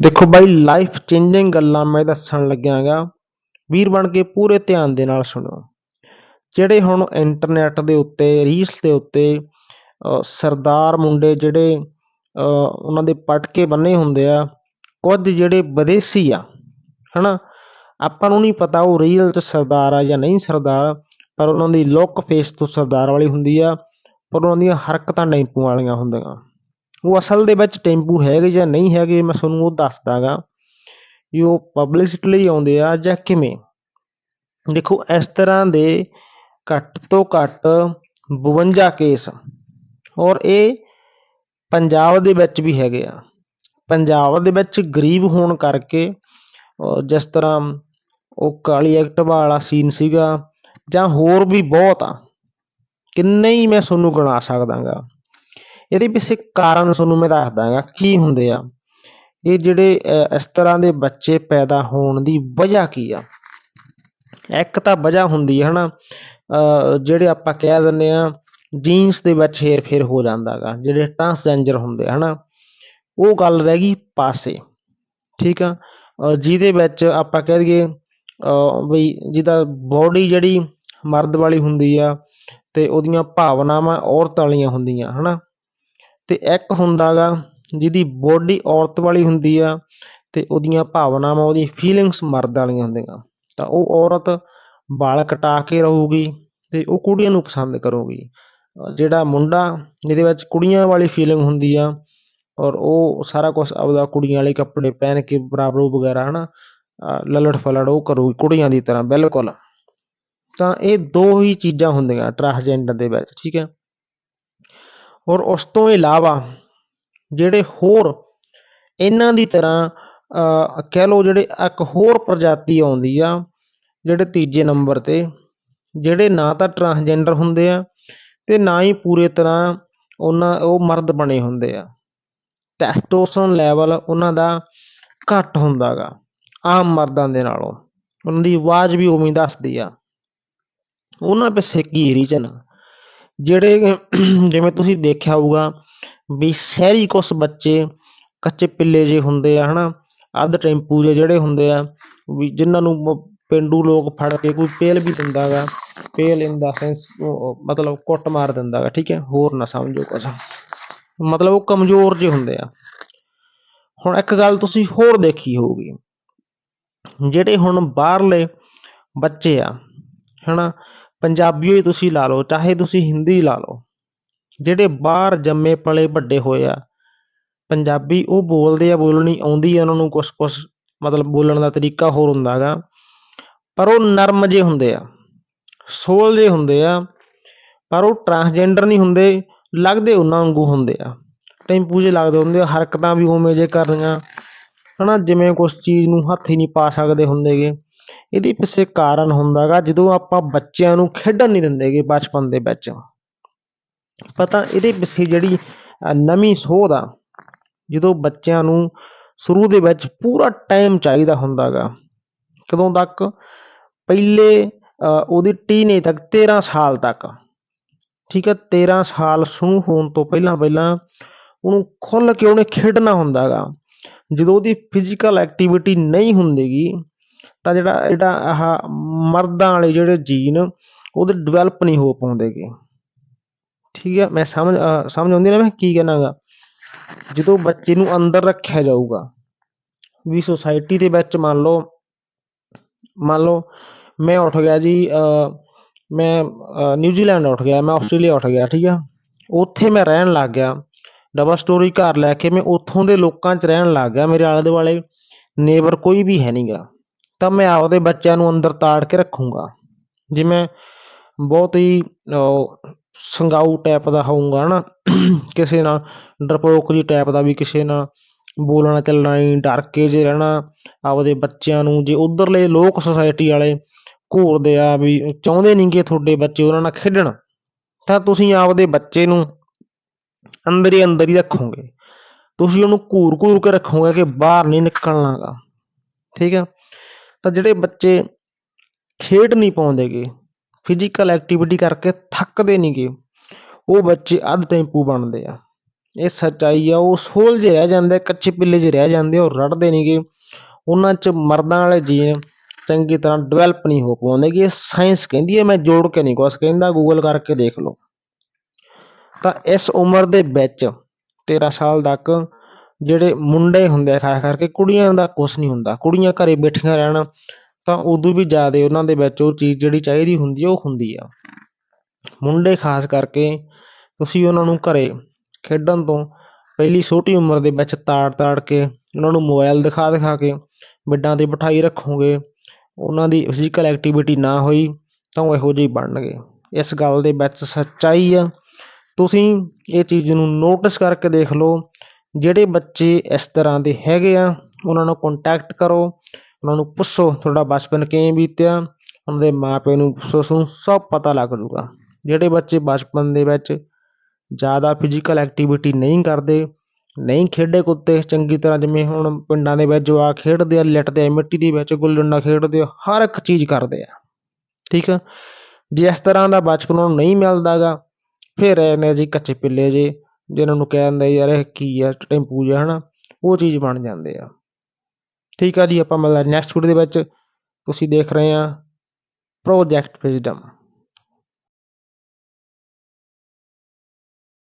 ਦੇਖੋ ਬਾਈ life changing ਗੱਲਾਂ ਮੈਂ ਦੱਸਣ ਲੱਗਿਆ ਗਾ ਵੀਰ ਬਣ ਕੇ ਪੂਰੇ ਧਿਆਨ ਦੇ ਨਾਲ ਸੁਣੋ। ਜਿਹੜੇ ਹੁਣ ਇੰਟਰਨੈਟ ਦੇ ਉੱਤੇ ਰੀਲਸ ਦੇ ਉੱਤੇ ਸਰਦਾਰ ਮੁੰਡੇ ਜਿਹੜੇ ਉਹਨਾਂ ਦੇ ਪਟਕੇ ਬੰਨੇ ਹੁੰਦੇ ਆ, ਕੁਝ ਜਿਹੜੇ ਵਿਦੇਸੀ ਆ, ਹਨਾ? ਆਪਾਂ ਨੂੰ ਨਹੀਂ ਪਤਾ ਉਹ ਰੀਲ ਚ ਸਰਦਾਰ ਆ ਜਾਂ ਨਹੀਂ ਸਰਦਾਰ, ਪਰ ਉਹਨਾਂ ਦੀ ਲੁੱਕ ਫੇਸ ਤੋਂ ਸਰਦਾਰ ਵਾਲੀ ਹੁੰਦੀ ਆ, ਪਰ ਉਹਨਾਂ ਦੀਆਂ ਹਰਕਤਾਂ ਟੈਂਪੂ ਵਾਲੀਆਂ ਹੁੰਦੀਆਂ। ਉਹ ਅਸਲ ਦੇ ਵਿੱਚ ਟੈਂਪੂ ਹੈਗੇ ਜਾਂ ਨਹੀਂ ਹੈਗੇ ਮੈਂ ਤੁਹਾਨੂੰ ਉਹ ਦੱਸਦਾ ਗਾ ਵੀ ਉਹ ਪਬਲਿਸਿਟੀ ਲਈ ਆਉਂਦੇ ਆ ਜਾਂ ਕਿਵੇਂ। ਦੇਖੋ, ਇਸ ਤਰ੍ਹਾਂ ਦੇ ਘੱਟ ਤੋਂ ਘੱਟ 52 ਕੇਸ ਔਰ ਇਹ ਪੰਜਾਬ ਦੇ ਵਿੱਚ ਵੀ ਹੈਗੇ ਆ। ਪੰਜਾਬ ਦੇ ਵਿੱਚ ਗਰੀਬ ਹੋਣ ਕਰਕੇ ਜਿਸ ਤਰ੍ਹਾਂ ਉਹ ਕਾਲੀ ਐਕਟ ਵਾਲਾ ਸੀਨ ਸੀਗਾ ਜਾਂ ਹੋਰ ਵੀ ਬਹੁਤ ਆ, ਕਿੰਨੇ ਹੀ ਮੈਂ ਤੁਹਾਨੂੰ ਗਿਣਾ ਸਕਦਾਗਾ। ਇਹਦੇ ਪਿੱਛੇ ਕਾਰਨ ਤੁਹਾਨੂੰ ਮੈਂ ਦੱਸਦਾਗਾ ਕੀ ਹੁੰਦੇ ਆ? ਇਹ ਜਿਹੜੇ ਇਸ ਤਰ੍ਹਾਂ ਦੇ ਬੱਚੇ ਪੈਦਾ ਹੋਣ ਦੀ ਵਜ੍ਹਾ ਕੀ ਆ? ਇੱਕ ਤਾਂ ਵਜ੍ਹਾ ਹੁੰਦੀ ਹੈ ਹਨਾ? ਅਹ, ਜਿਹੜੇ ਆਪਾਂ ਕਹਿ ਦਿੰਦੇ ਆ ਜੀਨਸ ਦੇ ਵਿੱਚ ਹੇਰ ਫੇਰ ਹੋ ਜਾਂਦਾਗਾ ਜਿਹੜੇ ਟਰਾਂਸਜੈਂਡਰ ਹੁੰਦੇ ਆ ਹਨਾ? ਉਹ ਗੱਲ ਰਹਿ ਗਈ ਪਾਸੇ ਠੀਕ ਆ? ਜਿਹਦੇ ਵਿੱਚ ਆਪਾਂ ਕਹਿ ਦਈਏ ਅਹ ਵੀ ਜਿਹਦਾ ਬੋਡੀ ਜਿਹੜੀ ਮਰਦ ਵਾਲੀ ਹੁੰਦੀ ਆ ਤੇ ਉਹਦੀਆਂ ਭਾਵਨਾਵਾਂ ਔਰਤ ਵਾਲੀਆਂ ਹੁੰਦੀਆਂ ਹਨਾ? ਤੇ ਇੱਕ ਹੁੰਦਾਗਾ ਜਿਹਦੀ ਬੋਡੀ ਔਰਤ ਵਾਲੀ ਹੁੰਦੀ ਆ ਅਤੇ ਉਹਦੀਆਂ ਭਾਵਨਾਵਾਂ, ਉਹਦੀ ਫੀਲਿੰਗਸ ਮਰਦ ਵਾਲੀਆਂ ਹੁੰਦੀਆਂ। ਤਾਂ ਉਹ ਔਰਤ ਵਾਲ ਕਟਾ ਕੇ ਰਹੂਗੀ ਅਤੇ ਉਹ ਕੁੜੀਆਂ ਨੂੰ ਪਸੰਦ ਕਰੂਗੀ। ਜਿਹੜਾ ਮੁੰਡਾ, ਜਿਹਦੇ ਵਿੱਚ ਕੁੜੀਆਂ ਵਾਲੀ ਫੀਲਿੰਗ ਹੁੰਦੀ ਆ ਔਰ ਉਹ ਸਾਰਾ ਕੁਛ ਆਪਦਾ ਕੁੜੀਆਂ ਵਾਲੇ ਕੱਪੜੇ ਪਹਿਨ ਕੇ ਬਰਾਬਰੂ ਵਗੈਰਾ ਹੈ ਨਾ ਲਲੜ ਫਲੜ ਉਹ ਕਰੂਗੀ ਕੁੜੀਆਂ ਦੀ ਤਰ੍ਹਾਂ ਬਿਲਕੁਲ। ਤਾਂ ਇਹ ਦੋ ਹੀ ਚੀਜ਼ਾਂ ਹੁੰਦੀਆਂ ਟਰਾਂਸਜੈਂਡਰ ਦੇ ਵਿੱਚ, ਠੀਕ ਹੈ? ਔਰ ਉਸ ਤੋਂ ਇਲਾਵਾ ਜਿਹੜੇ ਹੋਰ ਇਹਨਾਂ ਦੀ ਤਰ੍ਹਾਂ ਕਹਿ ਲਓ ਜਿਹੜੇ ਇੱਕ ਹੋਰ ਪ੍ਰਜਾਤੀ ਆਉਂਦੀ ਆ, ਜਿਹੜੇ ਤੀਜੇ ਨੰਬਰ ਤੇ, ਜਿਹੜੇ ਨਾ ਤਾਂ ਟਰਾਂਸਜੈਂਡਰ ਹੁੰਦੇ ਆ ਤੇ ਨਾ ਹੀ ਪੂਰੇ ਤਰ੍ਹਾਂ ਉਹਨਾਂ, ਉਹ ਮਰਦ ਬਣੇ ਹੁੰਦੇ ਆ। ਟੈਸਟੋਸਟਰੋਨ ਲੈਵਲ ਉਹਨਾਂ ਦਾ ਘੱਟ ਹੁੰਦਾਗਾ ਆਮ ਮਰਦਾਂ ਦੇ ਨਾਲੋਂ। ਉਹਨਾਂ ਦੀ ਆਵਾਜ਼ ਵੀ ਉਵੇਂ ਦੱਸਦੀ ਆ। ਉਹਨਾਂ ਪਿੱਛੇ ਕੀ ਰੀਜਨ ਜਿਹੜੇ ਜਿਵੇਂ ਤੁਸੀਂ ਦੇਖਿਆ ਹੋਊਗਾ ਵੀ ਸ਼ਹਿਰੀ ਕੁਛ ਬੱਚੇ ਕੱਚੇ ਪਿੱਲੇ ਜਿਹੇ ਹੁੰਦੇ ਆ, ਹਨਾ, ਅੱਧ ਟੈਂਪੂ ਜਿਹੇ ਜਿਹੜੇ ਹੁੰਦੇ ਆ, ਵੀ ਜਿਨ੍ਹਾਂ ਨੂੰ ਪੇਂਡੂ ਲੋਕ ਫੜ ਕੇ ਕੋਈ ਪੇਲ ਵੀ ਦਿੰਦਾਗਾ ਪੇਲ ਇਨ ਦਾ ਸੈਂਸ ਮਤਲਬ ਕੁੱਟ ਮਾਰ ਦਿੰਦਾ ਗਾ, ਠੀਕ ਹੈ, ਹੋਰ ਨਾ ਸਮਝੋ ਕੁਛ। ਮਤਲਬ ਉਹ ਕਮਜ਼ੋਰ ਜਿਹੇ ਹੁੰਦੇ ਆ। ਹੁਣ ਇੱਕ ਗੱਲ ਤੁਸੀਂ ਹੋਰ ਦੇਖੀ ਹੋਊਗੀ। ਜਿਹੜੇ ਹੁਣ ਬਾਹਰਲੇ ਬੱਚੇ ਆ, ਹਨਾ ਪੰਜਾਬੀ ਹੀ ਤੁਸੀਂ ਲਾ ਲਓ, ਚਾਹੇ ਤੁਸੀਂ ਹਿੰਦੀ ਲਾ ਲਓ। ਜਿਹੜੇ ਬਾਹਰ ਜੰਮੇ ਪਲੇ ਵੱਡੇ ਹੋਏ ਆ, ਪੰਜਾਬੀ ਉਹ ਬੋਲਦੇ ਆ, ਬੋਲਣੀ ਆਉਂਦੀ ਆ, ਉਹਨਾਂ ਨੂੰ ਕੁਛ ਕੁਛ ਮਤਲਬ ਬੋਲਣ ਦਾ ਤਰੀਕਾ ਹੋਰ ਹੁੰਦਾ ਗਾ। ਪਰ ਉਹ ਨਰਮ ਜੇ ਹੁੰਦੇ ਆ, ਸੋਲ ਜੇ ਹੁੰਦੇ ਆ, ਪਰ ਉਹ ਟਰਾਂਸਜੈਂਡਰ ਨਹੀਂ ਹੁੰਦੇ, ਲੱਗਦੇ ਉਹਨਾਂ ਵਾਂਗੂ ਹੁੰਦੇ ਆ। ਟੈਂਪੂ ਜੇ ਲੱਗਦੇ ਹੁੰਦੇ ਆ, ਹਰਕਤਾਂ ਵੀ ਉਵੇਂ ਜੇ ਕਰਨੀਆਂ, ਹਨਾ, ਜਿਵੇਂ ਕੁਛ ਚੀਜ਼ ਨੂੰ ਹੱਥ ਹੀ ਨਹੀਂ ਪਾ ਸਕਦੇ ਹੁੰਦੇਗੇ ਇਹਦੇ ਪਿੱਛੇ ਕਾਰਨ ਹੁੰਦਾਗਾ ਜਦੋਂ ਆਪਾਂ ਬੱਚਿਆਂ ਨੂੰ ਖੇਡਣ ਨਹੀਂ ਦਿੰਦੇਗੇ ਬਚਪਨ ਦੇ ਵਿੱਚ। ਪਤਾ ਇਹਦੇ ਪਿੱਛੇ ਜਿਹੜੀ ਨਵੀਂ ਸੋਧ ਆ ਜਦੋਂ ਬੱਚਿਆਂ ਨੂੰ ਸ਼ੁਰੂ ਦੇ ਵਿੱਚ ਪੂਰਾ ਟਾਈਮ ਚਾਹੀਦਾ ਹੁੰਦਾਗਾ ਕਦੋਂ ਤੱਕ? ਪਹਿਲੇ ਅਹ, ਉਹਦੀ ਟੀਨੇ ਤੱਕ 13 ਸਾਲ ਤੱਕ। ਠੀਕ ਹੈ 13 ਸਾਲ ਸ਼ੁਰੂ ਹੋਣ ਤੋਂ ਪਹਿਲਾਂ ਪਹਿਲਾਂ ਉਹਨੂੰ ਖੁੱਲ ਕੇ ਉਹਨੇ ਖੇਡਣਾ ਹੁੰਦਾਗਾ ਜਦੋਂ ਉਹਦੀ ਫਿਜ਼ੀਕਲ ਐਕਟੀਵਿਟੀ ਨਹੀਂ ਹੁੰਦੀਗੀ ਤਾਂ ਜਿਹੜਾ ਜਿਹੜਾ ਆਹ ਮਰਦਾਂ ਵਾਲੇ ਜਿਹੜੇ ਜੀਨ ਉਹਦੇ ਡਿਵੈਲਪ ਨਹੀਂ ਹੋ ਪਾਉਂਦੇ ਗੇ। ਠੀਕ ਹੈ ਮੈਂ ਸਮਝ ਅਹ ਸਮਝ ਆਉਂਦੀ ਨਾ ਮੈਂ ਕੀ ਕਹਿਣਾਗਾ? ਜਦੋਂ ਬੱਚੇ ਨੂੰ ਅੰਦਰ ਰੱਖਿਆ ਜਾਊਗਾ ਵੀ ਸੁਸਾਇਟੀ ਦੇ ਵਿੱਚ ਮੰਨ ਲਓ ਮੰਨ ਲਓ ਮੈਂ ਉੱਠ ਗਿਆ ਜੀ ਅਹ, ਮੈਂ ਨਿਊਜ਼ੀਲੈਂਡ ਉੱਠ ਗਿਆ ਮੈਂ ਆਸਟ੍ਰੇਲੀਆ ਉੱਠ ਗਿਆ ਠੀਕ ਆ? ਉੱਥੇ ਮੈਂ ਰਹਿਣ ਲੱਗ ਗਿਆ। ਡਬਲ ਸਟੋਰੀ ਘਰ ਲੈ ਕੇ ਮੈਂ ਉੱਥੋਂ ਦੇ ਲੋਕਾਂ 'ਚ ਰਹਿਣ ਲੱਗ ਗਿਆ। ਮੇਰੇ ਆਲੇ ਦੁਆਲੇ ਨੇਬਰ ਕੋਈ ਵੀ ਹੈ ਨਹੀਂਗਾ ਤਾਂ ਮੈਂ ਆਪਦੇ ਬੱਚਿਆਂ ਨੂੰ ਅੰਦਰ ਤਾੜ ਕੇ ਰੱਖੂੰਗਾ। ਜਿਵੇਂ ਬਹੁਤ ਹੀ ਅਹ, ਸੰਗਾਊ ਟਾਈਪ ਦਾ ਹੋਊਗਾ ਹਨਾ? ਕਿਸੇ ਨਾਲ ਡਰਪੋਕ ਜੀ ਟਾਈਪ ਦਾ ਵੀ ਕਿਸੇ ਨਾਲ ਬੋਲਣਾ ਚੱਲਣਾ ਨਹੀਂ ਡਰ ਕੇ ਜੇ ਰਹਿਣਾ ਆਪਦੇ ਬੱਚਿਆਂ ਨੂੰ ਜੇ ਉਧਰਲੇ ਲੋਕ ਸੋਸਾਇਟੀ ਵਾਲੇ ਘੂਰਦੇ ਆ ਵੀ ਚਾਹੁੰਦੇ ਨਹੀਂ ਕਿ ਤੁਹਾਡੇ ਬੱਚੇ ਉਹਨਾਂ ਨਾਲ ਖੇਡਣ ਤਾਂ ਤੁਸੀਂ ਆਪਦੇ ਬੱਚੇ ਨੂੰ ਅੰਦਰ ਹੀ ਅੰਦਰ ਹੀ ਰੱਖੋਗੇ। ਤੁਸੀਂ ਉਹਨੂੰ ਘੂਰ ਘੂਰ ਕੇ ਰੱਖੋਗੇ ਕਿ ਬਾਹਰ ਨਹੀਂ ਨਿਕਲਣਾਗਾ। ਠੀਕ ਆ? ਤਾਂ ਜਿਹੜੇ ਬੱਚੇ ਖੇਡ ਨਹੀਂ ਪਾਉਂਦੇਗੇ ਫਿਜ਼ੀਕਲ ਐਕਟੀਵਿਟੀ ਕਰਕੇ ਥੱਕਦੇ ਨਹੀਂਗੇ ਉਹ ਬੱਚੇ ਅੱਧ ਟੈਂਪੂ ਬਣਦੇ ਆ। ਇਹ ਸੱਚਾਈ ਆ, ਉਹ ਸੋਲ ਜਿਹੇ ਰਹਿ ਜਾਂਦੇ, ਕੱਚੇ ਪਿੱਲੇ ਜਿਹੇ ਰਹਿ ਜਾਂਦੇ, ਉਹ ਰੜਦੇ ਨਹੀਂਗੇ ਉਹਨਾਂ 'ਚ ਮਰਦਾਂ ਵਾਲੇ ਜੀਨ ਚੰਗੀ ਤਰ੍ਹਾਂ ਡਿਵੈਲਪ ਨਹੀਂ ਹੋ ਪਾਉਂਦੇ ਕਿ ਇਹ ਸਾਇੰਸ ਕਹਿੰਦੀ ਹੈ ਮੈਂ ਜੋੜ ਕੇ ਨਹੀਂ ਕੁਛ ਕਹਿੰਦਾ ਗੂਗਲ ਕਰਕੇ ਦੇਖ ਲਓ। ਤਾਂ ਇਸ ਉਮਰ ਦੇ ਵਿੱਚ 13 ਸਾਲ ਤੱਕ ਜਿਹੜੇ ਮੁੰਡੇ ਹੁੰਦੇ ਆ ਖਾਸ ਕਰਕੇ ਕੁੜੀਆਂ ਦਾ ਕੁਛ ਨਹੀਂ ਹੁੰਦਾ। ਕੁੜੀਆਂ ਘਰੇ ਬੈਠੀਆਂ ਰਹਿਣ ਤਾਂ ਉਦੋਂ ਵੀ ਜ਼ਿਆਦਾ ਉਹਨਾਂ ਦੇ ਵਿੱਚ ਉਹ ਚੀਜ਼ ਜਿਹੜੀ ਚਾਹੀਦੀ ਹੁੰਦੀ ਉਹ ਹੁੰਦੀ ਆ। ਮੁੰਡੇ ਖਾਸ ਕਰਕੇ ਤੁਸੀਂ ਉਹਨਾਂ ਨੂੰ ਘਰੇ ਖੇਡਣ ਤੋਂ ਪਹਿਲੀ ਛੋਟੀ ਉਮਰ ਦੇ ਵਿੱਚ ਤਾੜ ਤਾੜ ਕੇ ਉਹਨਾਂ ਨੂੰ ਮੋਬਾਈਲ ਦਿਖਾ ਦਿਖਾ ਕੇ ਬੈੱਡਾਂ 'ਤੇ ਬਿਠਾਈ ਰੱਖੋਗੇ, ਉਹਨਾਂ ਦੀ ਫਿਜ਼ੀਕਲ ਐਕਟੀਵਿਟੀ ਨਾ ਹੋਈ ਤਾਂ ਉਹ ਇਹੋ ਜਿਹੇ ਬਣਨਗੇ। ਇਸ ਗੱਲ ਦੇ ਵਿੱਚ ਸੱਚਾਈ ਆ। ਤੁਸੀਂ ਇਹ ਚੀਜ਼ ਨੂੰ ਨੋਟਿਸ ਕਰਕੇ ਦੇਖ ਲਓ ਜਿਹੜੇ ਬੱਚੇ ਇਸ ਤਰ੍ਹਾਂ ਦੇ ਹੈਗੇ ਆ, ਉਹਨਾਂ ਨੂੰ ਕੋਂਟੈਕਟ ਕਰੋ, ਉਹਨਾਂ ਨੂੰ ਪੁੱਛੋ ਤੁਹਾਡਾ ਬਚਪਨ ਕਿਵੇਂ ਬੀਤਿਆ, ਉਹਨਾਂ ਦੇ ਮਾਂ ਪਿਓ ਨੂੰ ਪੁੱਛੋ, ਤੁਹਾਨੂੰ ਸਭ ਪਤਾ ਲੱਗ ਜੂਗਾ ਜਿਹੜੇ ਬੱਚੇ ਬਚਪਨ ਦੇ ਵਿੱਚ ਜ਼ਿਆਦਾ ਫਿਜ਼ੀਕਲ ਐਕਟੀਵਿਟੀ ਨਹੀਂ ਕਰਦੇ, ਨਹੀਂ ਖੇਡੇ ਕੁੱਤੇ ਚੰਗੀ ਤਰ੍ਹਾਂ, ਜਿਵੇਂ ਹੁਣ ਪਿੰਡਾਂ ਦੇ ਵਿੱਚ ਜਵਾ ਖੇਡਦੇ ਆ, ਲਿਟਦੇ ਆ, ਮਿੱਟੀ ਦੇ ਵਿੱਚ ਗੁੱਲੀ ਡੰਡਾ ਖੇਡਦੇ ਆ, ਹਰ ਇੱਕ ਚੀਜ਼ ਕਰਦੇ ਆ। ਠੀਕ ਆ? ਜੇ ਇਸ ਤਰ੍ਹਾਂ ਦਾ ਬਚਪਨ ਨੂੰ ਨਹੀਂ ਮਿਲਦਾ ਗਾ, ਫਿਰ ਇਹਨੇ ਜੀ ਕੱਚੇ ਪਿੱਲੇ ਜੇ ਜਿਹਨਾਂ ਨੂੰ ਕਹਿ ਦਿੰਦੇ ਯਾਰ ਇਹ ਕੀ ਆ, ਟੈਂਪੂ ਜਿਹਾ, ਹਨਾ, ਉਹ ਚੀਜ਼ ਬਣ ਜਾਂਦੇ ਆ। ਠੀਕ ਆ ਜੀ, ਆਪਾਂ ਮਿਲਦੇ ਨੈਕਸਟ ਵੀਡੀਓ ਦੇ ਵਿੱਚ। ਤੁਸੀਂ ਦੇਖ ਰਹੇ ਆ ਪ੍ਰੋਜੈਕਟ ਵਿਜ਼ਡਮ